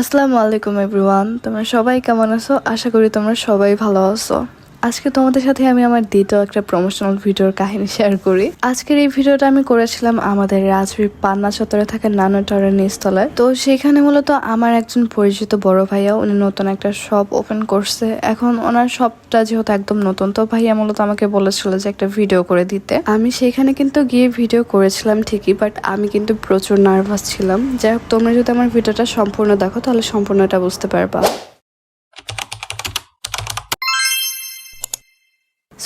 আসসালামু আলাইকুম এভরিওয়ান তোমরা সবাই কেমন আছো? আশা করি তোমরা সবাই ভালো আছো। আজকে তোমাদের সাথে আমি আমার দ্বিতীয় একটা প্রমোশনাল ভিডিওর কাহিনী শেয়ার করি। আজকের এই ভিডিওটা আমি করেছিলাম আমাদের রাজবীর পান্না চত্বরে থাকা নানো টাওয়ারের নিচতলায়। তো সেখানে মূলত আমার একজন পরিচিত বড় ভাইয়া, উনি নতুন একটা শপ ওপেন করছে। এখন ওনার শপটা যেহেতু একদম নতুন, তো ভাইয়া মূলত আমাকে বলেছিল যে একটা ভিডিও করে দিতে। আমি সেখানে কিন্তু গিয়ে ভিডিও করেছিলাম ঠিকই বাট আমি কিন্তু প্রচুর নার্ভাস ছিলাম। যাই হোক, তোমরা যদি আমার ভিডিওটা সম্পূর্ণ দেখো, তাহলে সম্পূর্ণটা বুঝতে পারবা।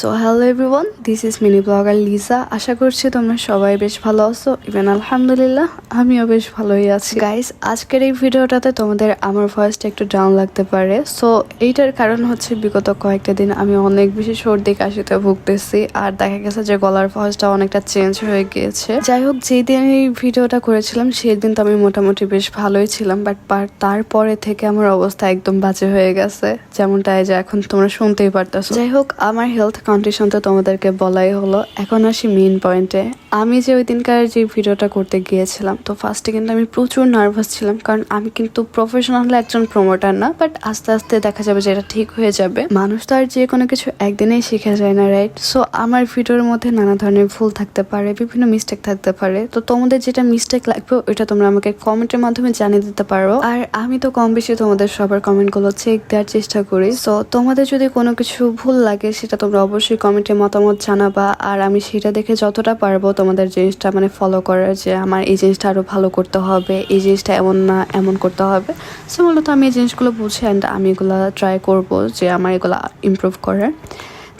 So hello everyone this is mini blogger Liza আশা করছি তোমরা সবাই বেশ ভালো আছো। ইভেন আলহামদুলিল্লাহ, আমিও বেশ ভালোই আছি। গাইস আজকের এই ভিডিওটাতে তোমাদের আমার ভয়েসটা একটু ডাউন লাগতে পারে। সো এইটার কারণ হচ্ছে বিগত কয়েকটা দিন আমি অনেক বেশি সর্দি কাশিতে ভুগতেছি, আর দেখা গেছে যে গলার ভয়েসটা অনেকটা চেঞ্জ হয়ে গিয়েছে। যাই হোক, যেই দিন এই ভিডিওটা করেছিলাম, সেই দিন তো আমি মোটামুটি বেশ ভালোই ছিলাম বাট তারপরে থেকে আমার অবস্থা একদম বাজে হয়ে গেছে। যেমনটা এই যে এখন তোমরা শুনতেই পারতেছো। যাই হোক, আমার হেলথ কন্ডিশন তো তোমাদেরকে বলাই হলো। এখন আসি মেইন পয়েন্টে আমি যে ওই দিনকার যে ভিডিওটা করতে গিয়েছিলাম, তো ফার্স্টে কিন্তু আমি প্রচুর নার্ভাস ছিলাম, কারণ আমি কিন্তু প্রফেশনাল একজন প্রমোটার না বাট আস্তে আস্তে দেখা যাবে যে এটা ঠিক হয়ে যাবে। মানুষ তো আর যে কোনো কিছু একদিনেই শিখে যায় না রাইট সো আমার ভিডিওর মধ্যে নানা ধরনের ভুল থাকতে পারে, বিভিন্ন মিস্টেক থাকতে পারে। তো তোমাদের যেটা মিস্টেক লাগবে, ওইটা তোমরা আমাকে কমেন্টের মাধ্যমে জানিয়ে দিতে পারো। আর আমি তো কম বেশি তোমাদের সবার কমেন্টগুলো চেক দেওয়ার চেষ্টা করি। সো তোমাদের যদি কোনো কিছু ভুল লাগে, সেটা তোমরা অবশ্যই কমেন্টে মতামত জানাবা। আর আমি সেটা দেখে যতটা পারব তোমাদের জিনিসটা মানে ফলো করার যে আমার এই জিনিসটা আরও ভালো করতে হবে, এই জিনিসটা এমন না, এমন করতে হবে। সো মূলত আমি এই জিনিসগুলো বুঝি অ্যান্ড আমি এগুলো ট্রাই করব যে আমার এগুলো ইম্প্রুভ করার।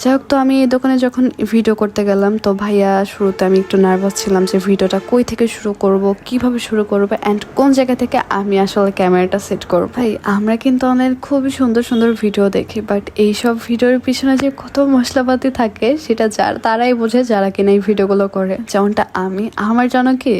যাই হোক তো আমি এই দোকানে যখন ভিডিও করতে গেলাম, তো ভাইয়া শুরুতে আমি একটু নার্ভাস ছিলাম যে ভিডিওটা কই থেকে শুরু করব, কীভাবে শুরু করব অ্যান্ড কোন জায়গা থেকে আমি আসলে ক্যামেরাটা সেট করব। ভাই, আমরা কিন্তু অনেক খুবই সুন্দর সুন্দর ভিডিও দেখি বাট এইসব ভিডিওর পিছনে যে কত মশলাপাতি থাকে, সেটা যার, তারাই বোঝে যারা কিনা এই ভিডিওগুলো করে। যেমনটা আমি, আমার জানো কি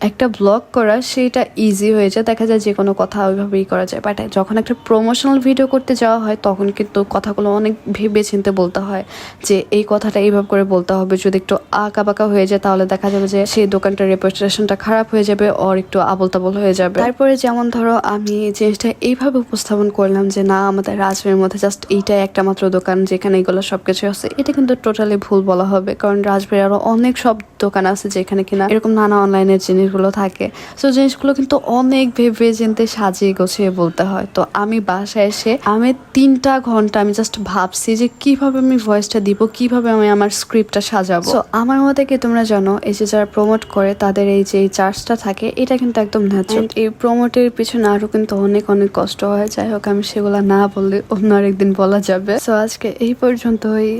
একটা ব্লগ করা সেটা ইজি হয়ে যায়। দেখা যায় যে কোনো কথা ওইভাবেই করা যায়। বাট যখন একটা প্রমোশনাল ভিডিও করতে যাওয়া হয়, তখন কিন্তু কথাগুলো অনেক ভেবে চিনতে বলতে হয় যে এই কথাটা এইভাবে করে বলতে হবে। যদি একটু আঁকা বাঁকা হয়ে যায়, তাহলে দেখা যাবে যে সেই দোকানটার রেপুটেশনটা খারাপ হয়ে যাবে ওর একটু আবল তাবল হয়ে যাবে। তারপরে যেমন ধরো, আমি জিনিসটা এইভাবে উপস্থাপন করলাম যে না, আমাদের রাজবাড়ির মধ্যে জাস্ট এইটাই একটা মাত্র দোকান যেখানে এগুলো সবকিছু আছে। এটা কিন্তু টোটালি ভুল বলা হবে। কারণ রাজবাড়ি আরও অনেক সব দোকান আছে যেখানে কিনা এরকম নানা অনলাইনের জিনিসগুলো থাকে। সো জিনিসগুলো কিন্তু অনেক ভেবে চিনতে সাজিয়ে গোছিয়ে বলতে হয়। তো আমি বাসায় এসে আমি তিনটা ঘণ্টা আমি জাস্ট ভাবছি যে কীভাবে আমি ভয়েসটা দিব কীভাবে আমি আমার স্ক্রিপ্টটা সাজাবো। তো আমার মতে কি তোমরা জানো এই যে যারা প্রমোট করে তাদের এই যে চার্জটা থাকে এটা কিন্তু একদম ন্যাচারাল এই প্রমোটের পিছনে আরও কিন্তু অনেক অনেক কষ্ট হয়। যাই হোক আমি সেগুলা না বললে অন্য আরেকদিন বলা যাবে। সো আজকে এই পর্যন্তই।